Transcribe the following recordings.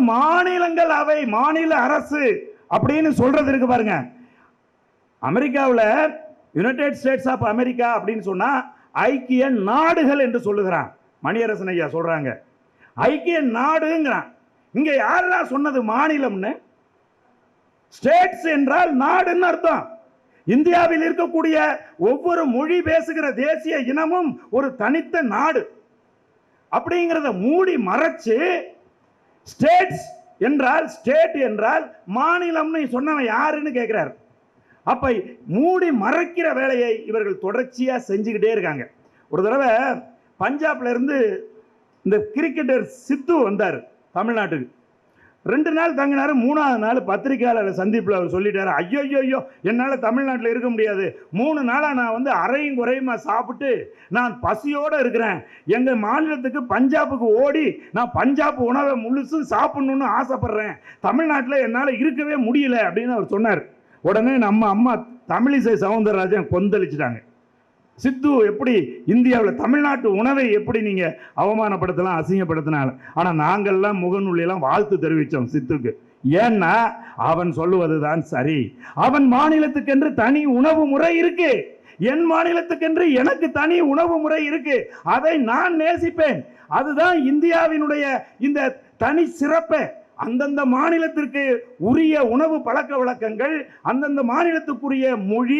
மாநிலங்கள் அவை மாநில அரசு அப்படின்னு சொல்றது இருக்கு பாருங்க. அமெரிக்காவில் யுனைடெட் ஸ்டேட்ஸ் ஆஃப் அமெரிக்கா அப்படின்னு சொன்னா ஐக்கிய நாடுகள் என்று சொல்லுகிறான். மணியரசன் ஐயா சொல்றாங்க. ஐக்கிய நாடுங்கிறான். இங்க யாரா சொன்னது மாநிலம்னு? ஸ்டேட்ஸ் என்றால் நாடுன்னு அர்த்தம். இந்தியாவில் இருக்கக்கூடிய ஒவ்வொரு மொழி பேசுகிற தேசிய இனமும் ஒரு தனித்த நாடு. அப்படிங்கிறத மூடி மறைச்சு ஸ்டேட்ஸ் என்றால் ஸ்டேட் என்றால் மாநிலம்னு சொன்னவன் யாருன்னு கேட்குறாரு அப்ப மூடி மறைக்கிற வேலையை இவர்கள் தொடர்ச்சியாக செஞ்சுக்கிட்டே இருக்காங்க. ஒரு தடவை பஞ்சாப்ல இருந்து இந்த கிரிக்கெட்டர் சித்து வந்தார் தமிழ்நாட்டுக்கு. ரெண்டு நாள் தங்கினாரு மூணாவது நாள் பத்திரிகையாளர் சந்திப்பில் அவர் சொல்லிட்டாரு ஐயோ ஐயோ ஐயோ என்னால் தமிழ்நாட்டில் இருக்க முடியாது. மூணு நாளாக நான் வந்து அரையும் குறையுமா சாப்பிட்டு நான் பசியோடு இருக்கிறேன். எங்கள் மாநிலத்துக்கு பஞ்சாபுக்கு ஓடி நான் பஞ்சாப் உணவை முழுசும் சாப்பிட்ணுன்னு ஆசைப்பட்றேன். தமிழ்நாட்டில் என்னால் இருக்கவே முடியல. அப்படின்னு அவர் சொன்னார். உடனே நம்ம அம்மா தமிழிசை சவுந்தரராஜன் கொந்தளிச்சிட்டாங்க. சித்து எப்படி இந்தியாவில் தமிழ்நாட்டு உணவை எப்படி நீங்கள் அவமானப்படுத்தலாம் அசிங்கப்படுத்தினாலும். ஆனால் நாங்கள்லாம் முகநூலிலாம் வாழ்த்து தெரிவித்தோம் சித்துக்கு. ஏன்னா அவன் சொல்லுவது தான் சரி. அவன் மாநிலத்துக்கென்று தனி உணவு முறை இருக்கு. என் மாநிலத்துக்கென்று எனக்கு தனி உணவு முறை இருக்கு. அதை நான் நேசிப்பேன். அதுதான் இந்தியாவினுடைய இந்த தனி சிறப்பை. அந்தந்த மாநிலத்திற்கு உரிய உணவு பழக்க வழக்கங்கள் அந்தந்த மாநிலத்துக்குரிய மொழி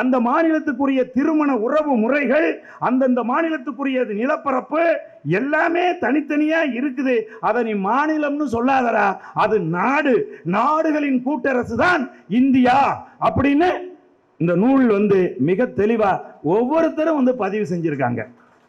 அந்த மாநிலத்துக்குரிய திருமண உறவு முறைகள் அந்தந்த மாநிலத்துக்குரிய நிலப்பரப்பு எல்லாமே தனித்தனியாக இருக்குது. அதை நீ மாநிலம்னு சொல்லாதரா அது நாடு. நாடுகளின் கூட்டரசு தான் இந்தியா. அப்படின்னு இந்த நூல் வந்து மிக தெளிவா ஒவ்வொருத்தரும் வந்து பதிவு செஞ்சுருக்காங்க.